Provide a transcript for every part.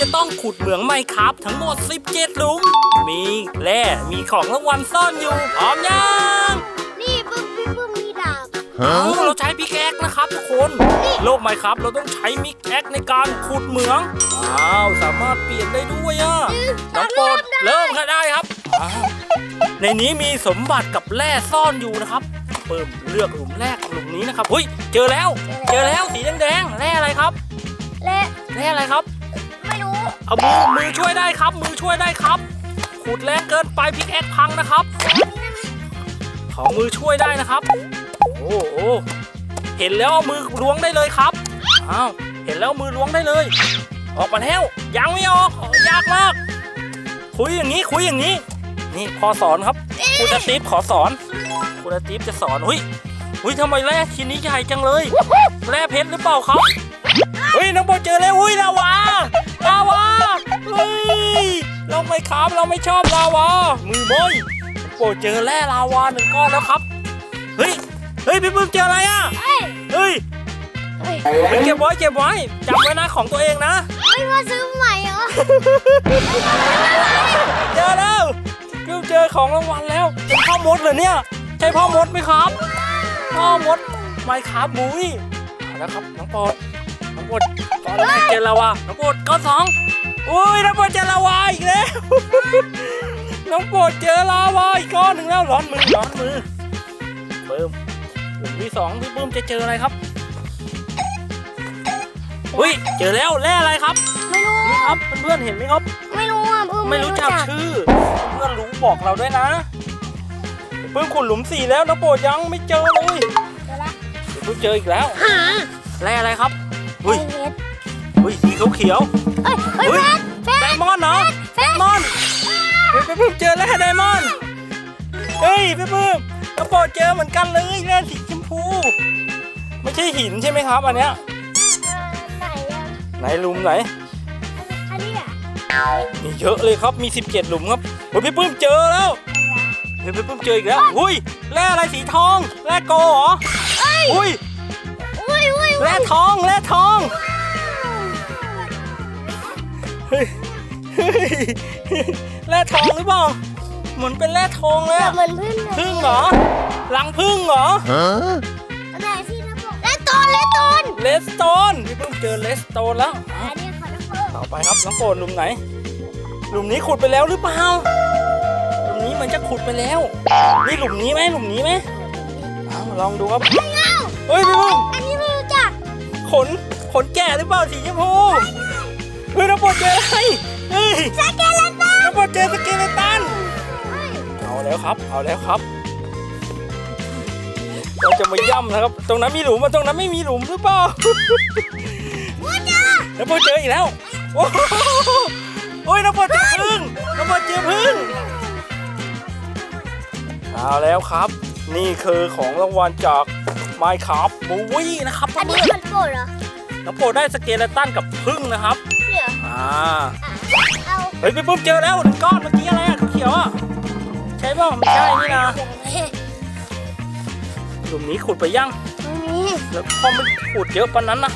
จะต้องขุดเหมืองไมครับทั้งหมด 17หลุม มีแร่มีของรางวัลซ่อนอยู่พร้อมยังนี่ปึ้มพี่ปึ้มมีดาบเอาเราใช้พิกแอคนะครับทุกคน โลกไมครับเราต้องใช้มิกแอคในการขุดเหมืองว้าวสามารถเปลี่ยนได้ด้วยอะน้องโปรดเริ่มค่ะได้ครับอ้าวในนี้มีสมบัติกับแร่ซ่อนอยู่นะครับเพิ่มเลือกหลุมแรกหลุมนี้นะครับหุ้ยเจอแล้ว เจอแล้วสีแดงๆแร่อะไรครับ และแร่อะไรครับไม่รู้ เอามือมือช่วยได้ครับ มือช่วยได้ครับ ขุดแรงเกินไปพิกแอคพังนะครับ ขอมือช่วยได้นะครับ โอ้โอเห็นแล้วเอามือล้วงได้เลยครับ อ้าว เห็นแล้วมือล้วงได้เลย ออกมาแล้วยังไม่ออก ยากมาก คุยอย่างนี้คุยอย่างนี้ นี่พอสอนครับคุณอาทิตย์ขอสอนคุณอาทิตย์จะสอนหุ้ยหุ้ยทำไมแร่ชิ้นนี้ใหญ่จังเลย แร่เพชรหรือเปล่าครับ เฮ้ยน้องโบเจอแล้วอุ้ยลาวาลาวา เฮ้ยเราไม่ครับเราไม่ชอบลาวามือโบยโบเจอแร่ลาวาหนึ่งก้อนแล้วครับ เฮ้ย เฮ้ยพี่ปื้มเจออะไรอะ เอ้ยเฮ้ยเอ้ยเฮ้ยเก็บไว้เก็บไว้จำไว้นะของตัวเองนะไม่ว่าซื้อใหม่เหรอเจอแล้วพี่เจอของรางวัลแล้วเป็นพ่อมดเหรอเนี่ย ใช่พ่อมดไหมครับ พ่อมดไม่ครับมุ้ยเอาแล้วครับน้องโปรดน้องโปรดก้อนแรกเจอลาวาน้องโปรดก้อนสอง อุ้ยน้องโปรดเจอลาวาอีกแล้ว น้องโปรดเจอลาวาอีกก้อนหนึ่งแล้วร้อนมือร้อนมือเบิ่มกลุ่มที่สองพี่ปื้มจะเจออะไรครับอุ้ยเจอแล้วแร่อะไรครับไม่รู้นี่ครับเพื่อนๆเห็นไหมครับ ไม่รู้อะปึ้มไม่รู้จักชื่อ เพื่อนรู้บอกเราด้วยนะเพิ่งขุดหลุมสี่แล้วน้องโปรดยังไม่เจอเลยเดี๋ยวละเดี๋ยวเพิ่งเจออีกแล้วหาแร่อะไรครับเฮ้เฮ้ยยเพชรเฮ้ยสีเขียว เอ้ยเฮ้ยเฮ้ยเพชรเพๆไดชรมอนด์เหรอเพไดชรมอนด์เฮ้ยพี่เพิ่งเจอแร่ไดมอนด์เฮ้ยพี่เพิ่งน้องโปรดเจอเหมือนกันเลยแร่สีชมพู ไม่ใช่หินใช่ไหมครับอันเนี้ยไหนอะไหนหลุมไหน อันนี้อะมีเยอะเลยครับ มี 17 หลุมครับเฮ้ยพี่ปื้มเจอแล้วเฮ้ยพี่ปื้มเจออีกแล้วอุ้ยแร่อะไรสีทอง แร่โกเหรออุ้ยอุ้ยอุ้ยแร่ทอง แร่ทองเฮ้ยเฮ้ย แร่ทองหรือเปล่า เหมือนเป็นแร่ทองเลยแบบอะเหมือนพึ่งพึ่งเหรอรังพึ่งเหรอไหนที่น้ำบอกและต้นและต้นเลสโตนพี่ปื้มเจอเลสโตนแล้ว อันนี้ขอน้ำเพิ่มต่อไปครับน้องโปรดหลุมไหน หลุมนี้ขุดไปแล้วหรือเปล่า หลุมนี้มันจะขุดไปแล้ว นี่หลุมนี้ไหมหลุมนี้ไหมเอาลองดูครับ เฮ้ยพี่บุ้มอันนี้ไม่รู้จักขนขนแก่หรือเปล่าสีชมพู เฮ้ยน้องโปรดเจออะไรเฮ้ยสเกเลตันน้องโปรดเจอสเกเลตัน เอาแล้วครับ เอาแล้วครับ เราจะมาย่ำนะครับ ตรงนั้นมีหลุมมาตรงนั้นไม่มีหลุมหรือเปล่าว่าจ้าน้องโปรดเจออีกแล้ว โอ้โหโอ้ยน้องโปรดเจอพึ่งน้องโปรดเจอพึ่งเอาแล้วครับ นี่คือของรางวัลจาก Minecraft Movie นะครับอันนี้เพื่อนคนโปรดเหรอๆน้องโปรดได้สเกเลตันกับพึ่งนะครับ เนี่ยอ่าเอาเฮ้ยพี่ปุ้มเจอแล้วหนึ่งก้อนเมื่อกี้อะไรอะเขียวๆอะใช่ป่ะไม่ใช่นี่นะหลุมนี้ขุดไปยังไม่มีแล้วพอมันขุดเยอะปานนั้นนะ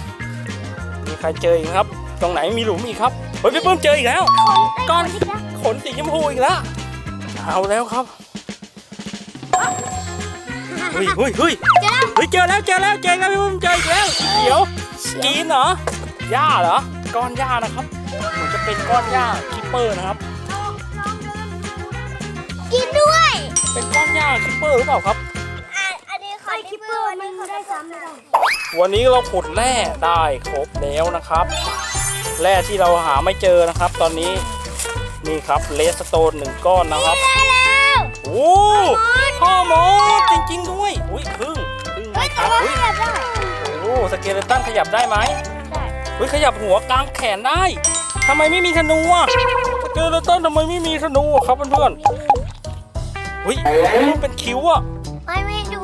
มีใครเจออีกครับ ตรงไหนมีหลุมอีกครับเฮ้ยพี่ปุ้มเจออีกแล้ว ก้อนที่นะขนสีชมพูอีกแล้วเอาแล้วครับเฮ้ยเฮ้ยเฮ้ยเจอแล้วเฮ้ยเจอแล้วเจอแล้วเจอแล้วพี่ปุ้มเจออีกแล้วสีเขียวกีนเหรอหญ้าเหรอก้อนหญ้านะครับ เหมือนจะเป็นก้อนหญ้าคิปเปอร์นะครับ กินด้วยเป็นก้อนหญ้าคิปเปอร์หรือเปล่าครับอันนี้ขอคิปเปอร์ไม่เขาได้ซ้ำไม่ได้วันนี้เราขุดแร่ได้ครบแล้วนะครับ แร่ที่เราหาไม่เจอนะครับ ตอนนี้นี่ครับเลสโตนหนึ่งก้อนนะครับ ได้แล้วโอ้พ่อมดจริง ๆ ด้วย อุ้ยพึ่งพึ่งไหมไม่คแต่รับว่าอุ้ยขยับได้โอ้สเกเลตันขยับได้ไหมได้อุ้ยขยับหัวกลางแขนได้ ทำไมไม่มีธนูอะสเกเลตันทำไมไม่มีธนูอะครับเพื่อนๆอุ้ยมันเป็นคิ้วอะไม่ไม่ดู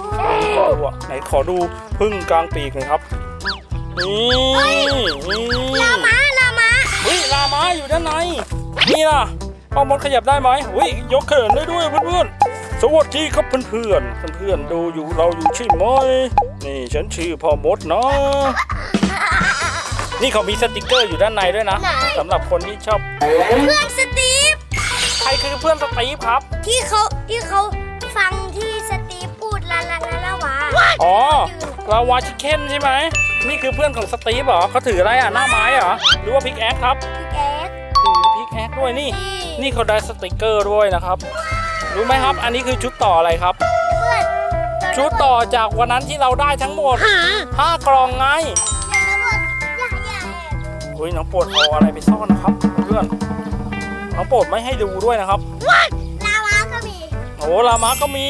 ดูอะไหนขอดูพึ่งกลางปีกหน่อยครับนี่นี่ลามาลามาเฮ้ยลามาอยู่ด้านในนี่ล่ะพ่อมดขยับได้ไหมอุ้ยยกเขินได้ด้วยเพื่อนๆสวัสดีครับเพื่อนๆเพื่อนๆดูอยู่เราอยู่ใช่ไหมนี่ฉันชื่อพ่อมดนะ นี่เขามีสติกเกอร์อยู่ด้านในด้วยนะไหน สำหรับคนที่ชอบ เพื่อนสตีฟใครคือเพื่อนสตีฟครับ ที่เขาที่เขาฟังที่สตีฟพูดลาลาลาลาวาอ๋อลาวาชิคเก้นใช่ไหม นี่คือเพื่อนของสตีฟเหรอเขาถืออะไรอะ หน้าไม้เหรอ หรือว่าพิกแอคครับพี่แอ๊ดถือพิกแอคด้วยนี่ นี่เขาได้สติกเกอร์ด้วยนะครับ รู้ไหมครับ อันนี้คือชุดต่ออะไรครับ เพื่อนชุดต่อจากวันนั้นที่เราได้ทั้งหมด 5 กล่องไง อุ้ยน้องโปรดเอาอะไรไปซ่อนนะครับเพื่อนน้องโปรดไม่ให้ดูด้วยนะครับลาวาก็มีโอ้ลามาก็มี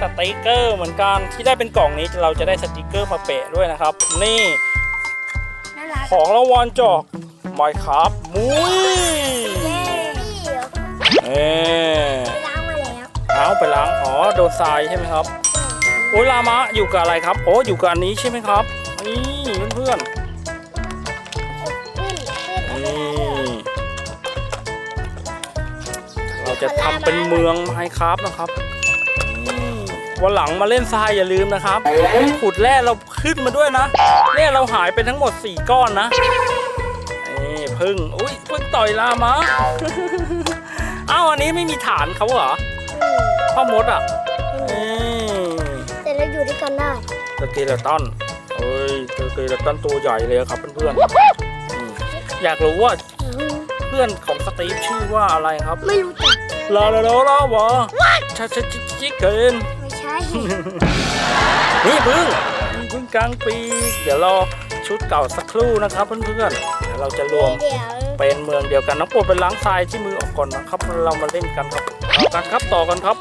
สติกเกอร์เหมือนกันที่ได้เป็นกล่องนี้เราจะได้สติกเกอร์มาเปะด้วยนะครับ นี่น่ารักของรางวัลจอกไมครับมุ้ยเย้นี่เหรอเอ๊ะไปล้างมาแล้วเอาไปล้างอ๋อโดนทรายใช่ไหมครับโอ้ยลามะอยู่กับอะไรครับโอ้อยู่กับอันนี้ใช่ไหมครับ เราจะทำเป็นเมืองไมครับนะครับนี่วันหลังมาเล่นทรายอย่าลืมนะครับ ขุดแร่เราขึ้นมาด้วยนะแร่เราหายไปทั้งหมด 4 ก้อนนะนี่พึ่งอุ้ยพึ่งต่อยลามะอ้าวอันนี้ไม่มีฐานเขาเหรอพ่อมดอะนี่แต่เราอยู่ด้วยกันได้สเกเลตันเอ้ยสเกเลตันตัวใหญ่เลยครับเพื่อนๆอืมอยากรู้ว่าเพื่อนของสตีฟชื่อว่าอะไรครับ ไม่รู้จัก ลาลาลาลาวะชาชาชิชิเกินไม่ใช่ นี่พึ่งพึ่งกลางปีกเดี๋ยวรอชุดเก่าสักครู่นะครับเพื่อนๆเดี๋ยวเราจะรวม เดี๋ยวเป็นเมืองเดียวกันน้องโปรดไปล้างทรายที่มือออกก่อนนะครับ เรามาเล่นกันครับต่อกันครับต่อกันครับ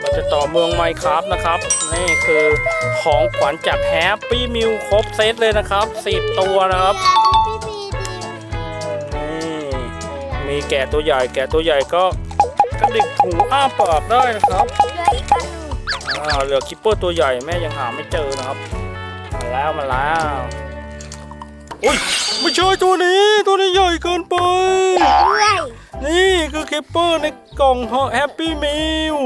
เราจะต่อเมืองไมครับนะครับ นี่คือของขวัญจากแฮปปี้มิวครบเซตเลยนะครับ 10 ตัวนะครับนี่ มีแกะตัวใหญ่แกะตัวใหญ่ก็กระดิกหูอ้าปากได้นะครับเหลืออีกอันหนึ่งอ่าเหลือคิปเปอร์ตัวใหญ่แม่ยังหาไม่เจอนะครับมาแล้วมาแล้วอุ้ยไม่ใช่ตัวนี้ตัวนี้ใหญ่เกินไปเรื่อยนี่คือคิปเปอร์ในกล่องแฮปปี้มิล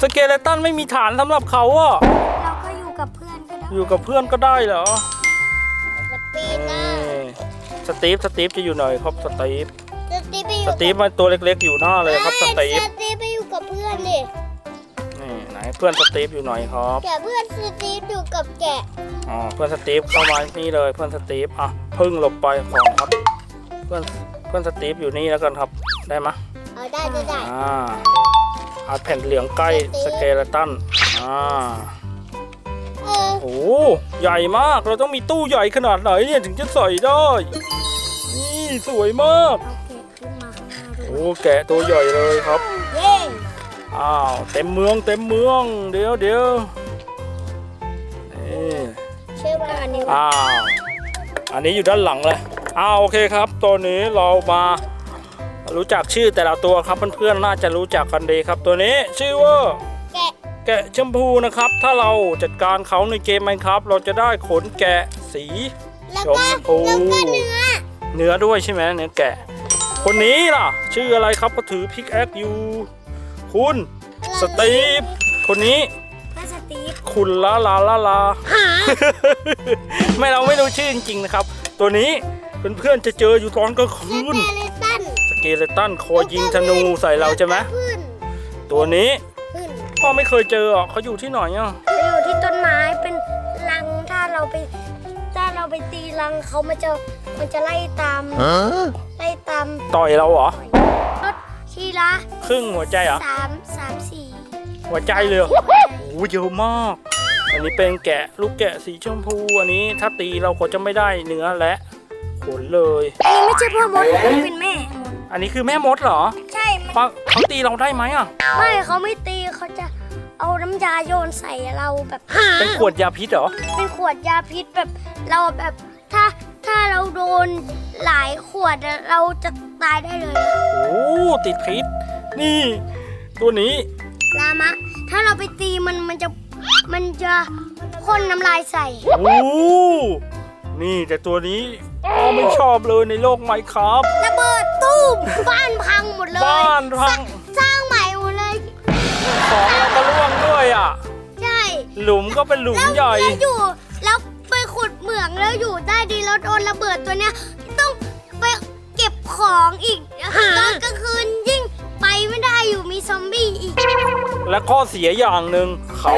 สเกเลตันไม่มีฐานสำหรับเขาอะเราก็อยู่กับเพื่อนก็ได้อยู่กับเพื่อนก็ได้เหรอสปีนนะนี่ สตีฟสตีฟจะอยู่ไหนครับสตีฟสตีฟไปอสยู่ตีฟมันตัวเล็กๆอยู่หน้าเลยครับสตีฟสตีฟไปอยู่กับเพื่อนดินี่ไหนเพื่อนสตีฟอยู่ไหนครับแกะเพื่อนสตีฟอยู่กับแกะอ๋อเพื่อนสตีฟเข้ามานี่เลยเพื่อนสตีฟอะพึ่งหลบไปของครับ เพื่อนเพื่อนสตีฟอยู่นี่แล้วกันครับได้ไหมยเอาได้ได้ได้อ่าเอาแผ่นเหลืองใกล้สเกเลตันอ่าเออ โอ้ใหญ่มากเราต้องมีตู้ใหญ่ขนาดไหนเนี่ยถึงจะใส่ได้ นี่สวยมากเอาแกะขึ้นมาข้างหน้าด้วยโอ้แกะตัวใหญ่เลยครับ เย้อ้าวเต็มเมืองเต็มเมือง เดี๋ยวเดี๋ยวนี่ เชื่อว่าอันนี้อ้าว อันนี้อยู่ด้านหลังเลยอ้าวโอเคครับ ตัวนี้เรามารู้จักชื่อแต่ละตัวครับเพื่อนๆน่าจะรู้จักกันดีครับตัวนี้ชื่อว่า แกะแกะชมพูนะครับ ถ้าเราจัดการเขาในเกมไมครับ เราจะได้ขนแกะสีแล้วชก็มพูแล้วก็เนื้อเนื้อด้วยใช่ไหมเนื้อแกะ คนนี้ล่ะ ชื่ออะไรครับก็ถือพิกแอคอยู่คุณสตีฟคนนี้พลาสติกคุณลาลาลาลาไม่เราไม่รู้ชื่อจริงๆนะครับ ตัวนี้เพื่อนๆจะเจออยู่ตอนกลางคืนแกะเลตันสเกเลตันคอยยิงธนูใส่เราใช่ไหมขึ้นตัวนี้ขึ้น พ่อไม่เคยเจออะเขาอยู่ที่ไหนอะเขาอยู่ที่ต้นไม้เป็นรังถ้าเราไปถ้าเราไปตีรังเขามันจะมันจะไล่ตามไล่ตามต่อยเราเหรอรถชีละครึ่งหัวใจเหรอสามสามสี่หัวใจเลยเหรอหัวใจโอ้เยอะมาก อันนี้เป็นแกะลูกแกะสีชมพู อันนี้ถ้าตีเราก็จะไม่ได้เนื้อและขนเลย อันนี้ไม่ใช่พ่อมดอันนี้เป็นแม่มดอันนี้คือแม่มดเหรอ ใช่มันเขาเขาตีเราได้ไหมอะ ไม่เขาไม่ตี เขาจะเอาน้ำยาโยนใส่เราแบบเป็นขวดยาพิษเหรอ เป็นขวดยาพิษแบบเราแบบถ้าถ้าเราโดนหลายขวดอะเราจะตายได้เลยโอ้ติดพิษ นี่ ตัวนี้ ลามะ ถ้าเราไปตีมันมันจะมันจะพ่นน้ำลายใส่ โอ้นี่แต่ตัวนี้พ่อไม่ชอบเลยในโลกไมครับ ระเบิดตู้มบ้านพังหมดเลยบ้านพังสร้ ของเราก็ร่วงด้วยอะ ใช่หลุมก็เป็นหลุมแล้วใหญ่ แล้วอยู่แล้วงแล้วอยู่ใต้ดินแล้วโดนระเบิดตัวเนี้ยต้องไปเก็บของอีกตอนกลางคืนยิ่งไปไม่ได้อยู่มีซอมบี้อีก และข้อเสียอย่างหนึ่งเขา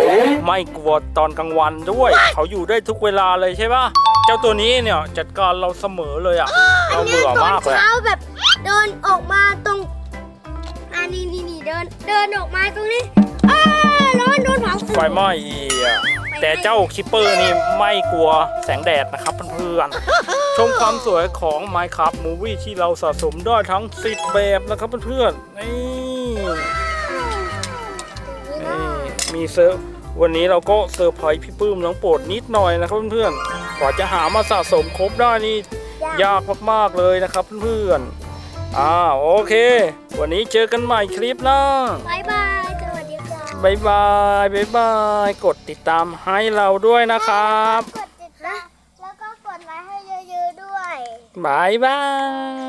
ไม่กลัวตอนกลางวันด้วย เขาอยู่ได้ทุกเวลาเลยใช่ปะเจ้าตัวนี้เนี่ยจัดการเราเสมอเลยอะเราเนี่ยเบื่อตอนมากเลยเช้าแบบเดินออกมาตรงอ่า นี่นี่นี่เดิน เดินออกมาตรงนี้อ้าร้อนโดนเผาไฟไหม้อีกอะแต่เจ้าคิปเปอร์นี่ไม่กลัวแสงแดดนะครับเพื่อนๆชมความสวยของ Minecraft Movie ที่เราสะสมได้ทั้ง 10 แบบนะครับเพื่อนๆนี่นี่มีเซอร์วันนี้เราก็เซอร์ไพรส์พี่ปื้มน้องโปรดนิดหน่อยนะครับเพื่อนๆกว่าจะหามาสะสมครบได้นี่ยากมากๆเลยนะครับเพื่อนๆอ่าโอเค วันนี้เจอกันใหม่คลิปหน้าบายบาย สวัสดีค่ะบายบายบายบาย กดติดตามให้เราด้วยนะครับกดติดตามแล้วก็กดไลค์ให้เยอะๆด้วย บายบาย